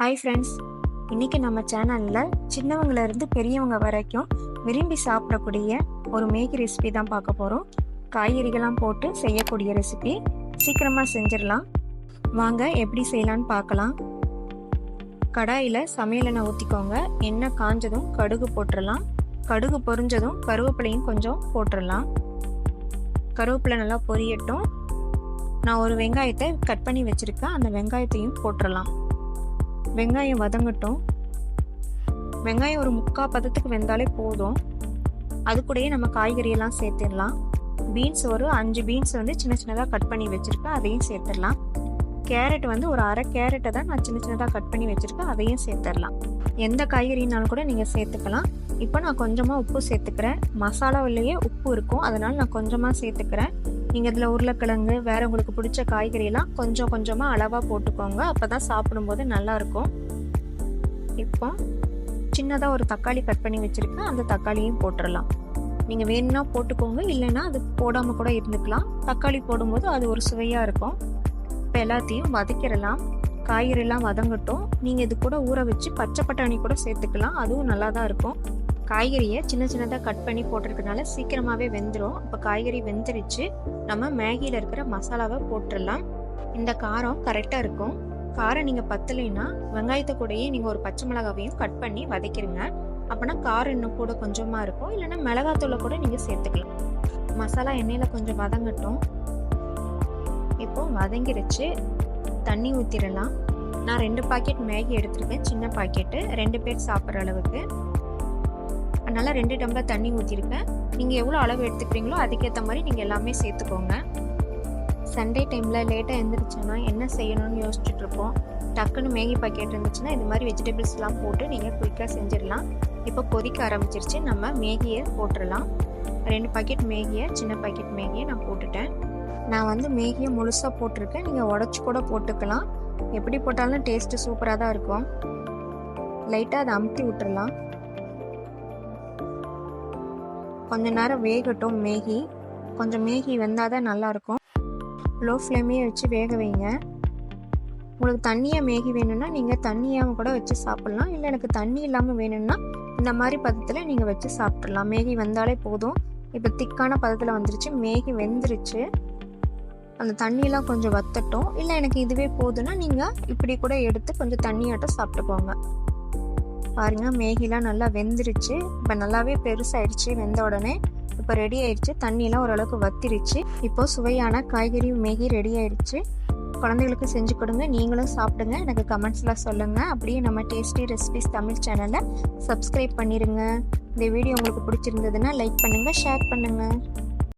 Hi friends இன்றைக்கி நம்ம சேனலில் சின்னவங்கலேருந்து பெரியவங்க வரைக்கும் விரும்பி சாப்பிடக்கூடிய ஒரு மேகி ரெசிபி தான் பார்க்க போகிறோம் காய்கறிகள்லாம் போட்டு செய்யக்கூடிய ரெசிபி சீக்கிரமாக செஞ்சிடலாம். வாங்க எப்படி செய்யலான்னு பார்க்கலாம். கடாயில் சமையல் எண்ணெய் ஊற்றிக்கோங்க எண்ணெய் காஞ்சதும் கடுகு போட்டுடலாம். கடுகு பொரிஞ்சதும் கருவேப்பிலையும் கொஞ்சம் போட்டுடலாம். கருவேப்பிலை நல்லா பொரியட்டும். நான் ஒரு வெங்காயத்தை கட் பண்ணி வச்சுருக்கேன். அந்த வெங்காயத்தையும் போட்டுடலாம். வெங்காயம் வதங்கட்டும். வெங்காயம் ஒரு முக்கால் பதத்துக்கு வெந்தாலே போதும். அது கூடயே நம்ம காய்கறியெல்லாம் சேர்த்துடலாம். பீன்ஸ் ஒரு அஞ்சு பீன்ஸ் வந்து சின்ன சின்னதாக கட் பண்ணி வச்சுருக்கேன் அதையும் சேர்த்துடலாம். கேரட் வந்து ஒரு அரை கேரட்டை தான் நான் சின்ன சின்னதாக கட் பண்ணி வச்சுருக்கேன் அதையும் சேர்த்துடலாம். எந்த காய்கறினாலும் கூட நீங்கள் சேர்த்துக்கலாம். இப்போ நான் கொஞ்சமாக உப்பு சேர்த்துக்கிறேன். மசாலாவிலேயே உப்பு இருக்கும் அதனால் நான் கொஞ்சமாக சேர்த்துக்கிறேன். நீங்கள் இதில் உருளைக்கிழங்கு வேறு உங்களுக்கு பிடிச்ச காய்கறியெல்லாம் கொஞ்சம் கொஞ்சமாக அளவாக போட்டுக்கோங்க. அப்போ தான் சாப்பிடும்போது நல்லாயிருக்கும் இப்போ சின்னதாக ஒரு தக்காளி கட் பண்ணி வச்சுருக்கேன். அந்த தக்காளியும் போட்டுடலாம் நீங்கள் வேணும்னா போட்டுக்கோங்க. இல்லைன்னா அது போடாமல் கூட இருந்துக்கலாம். தக்காளி போடும்போது அது ஒரு சுவையாக இருக்கும். இப்போ எல்லாத்தையும் வதக்கிடலாம். காய்கறிலாம் வதங்கட்டும். நீங்கள் இது கூட ஊற வச்சு பச்சை பட்டாணி கூட சேர்த்துக்கலாம். அதுவும் நல்லா தான் இருக்கும். காய்கறியை சின்ன சின்னதாக கட் பண்ணி போட்டிருக்கனால சீக்கிரமாகவே வெந்துடும் இப்போ காய்கறி வெந்துருச்சு. நம்ம மேகியில் இருக்கிற மசாலாவை போட்டுடலாம் இந்த காரம் கரெக்டாக இருக்கும். காரம் நீங்கள் பத்தலைன்னா வெங்காயத்தை கூடயே நீங்கள் ஒரு பச்சை மிளகாவையும் கட் பண்ணி வதக்கிடுங்க அப்போனா காரம் இன்னும் கூட கொஞ்சமாக இருக்கும். இல்லைன்னா மிளகாத்தூளை கூட நீங்கள் சேர்த்துக்கலாம். மசாலா எண்ணெயில் கொஞ்சம் வதங்கட்டும். இப்போ வதங்கிருச்சு. தண்ணி ஊற்றிடலாம் நான் ரெண்டு பாக்கெட் மேகி எடுத்திருக்கேன். சின்ன பாக்கெட்டு ரெண்டு பேர் சாப்பிட்ற அளவுக்கு. அதனால் ரெண்டு டம்ளர் தண்ணி ஊற்றிருக்கேன் நீங்கள் எவ்வளோ அளவு எடுத்துக்கிறீங்களோ அதுக்கேற்ற மாதிரி நீங்கள் எல்லாமே சேர்த்துக்கோங்க. சண்டே டைமில் லேட்டாக எழுந்திரிச்சோன்னா என்ன செய்யணும்னு யோசிச்சுட்ருப்போம் டக்குன்னு மேகி பாக்கெட் இருந்துச்சுன்னா இது மாதிரி வெஜிடபிள்ஸ்லாம் போட்டு நீங்கள் குயிக்காக செஞ்சிடலாம். இப்போ கொதிக்க ஆரம்பிச்சிருச்சு. நம்ம மேகியை போட்டுடலாம். ரெண்டு பாக்கெட் மேகியை சின்ன பாக்கெட் மேகியை நான் போட்டுட்டேன். நான் வந்து மேகியை முழுசாக போட்டிருக்கேன். நீங்கள் உடச்சி கூட போட்டுக்கலாம். எப்படி போட்டாலும் டேஸ்ட்டு சூப்பராக தான் இருக்கும். லைட்டாக அதை அமுத்தி விட்டுடலாம். கொஞ்ச நேரம் வேகட்டும் மேகி. கொஞ்சம் மேகி வெந்தால் தான் நல்லாயிருக்கும். லோ ஃப்ளேமே வச்சு வேக வைங்க. உங்களுக்கு தண்ணியாக மேகி வேணும்னா நீங்கள் தண்ணியாகவும் கூட வச்சு சாப்பிட்லாம். இல்லை எனக்கு தண்ணி இல்லாமல் வேணும்னா இந்த மாதிரி பதத்தில் நீங்கள் வச்சு சாப்பிட்றலாம் மேகி வந்தாலே போதும். இப்போ திக்கான பதத்தில் வந்துருச்சு. மேகி வெந்துருச்சு. அந்த தண்ணியெல்லாம் கொஞ்சம் வத்தட்டும். இல்லை எனக்கு இதுவே போதுன்னா நீங்கள் இப்படி கூட எடுத்து கொஞ்சம் தண்ணியாட்டம் சாப்பிட்டுக்கோங்க. பாருங்கள் மேகிலாம் நல்லா வெந்துருச்சு. இப்போ நல்லாவே பெருசாயிடுச்சு வெந்த உடனே. இப்போ ரெடி ஆயிடுச்சு. தண்ணியெலாம் ஓரளவுக்கு வத்திருச்சு. இப்போது சுவையான காய்கறி மேகி ரெடி ஆயிடுச்சு. குழந்தைகளுக்கு செஞ்சு கொடுங்க. நீங்களும் சாப்பிடுங்க. எனக்கு கமெண்ட்ஸில் சொல்லுங்கள் அப்படியே நம்ம டேஸ்டி ரெசிபிஸ் தமிழ் சேனலை சப்ஸ்கிரைப் பண்ணிடுங்க இந்த வீடியோ உங்களுக்கு பிடிச்சிருந்ததுன்னா லைக் பண்ணுங்கள் ஷேர் பண்ணுங்கள்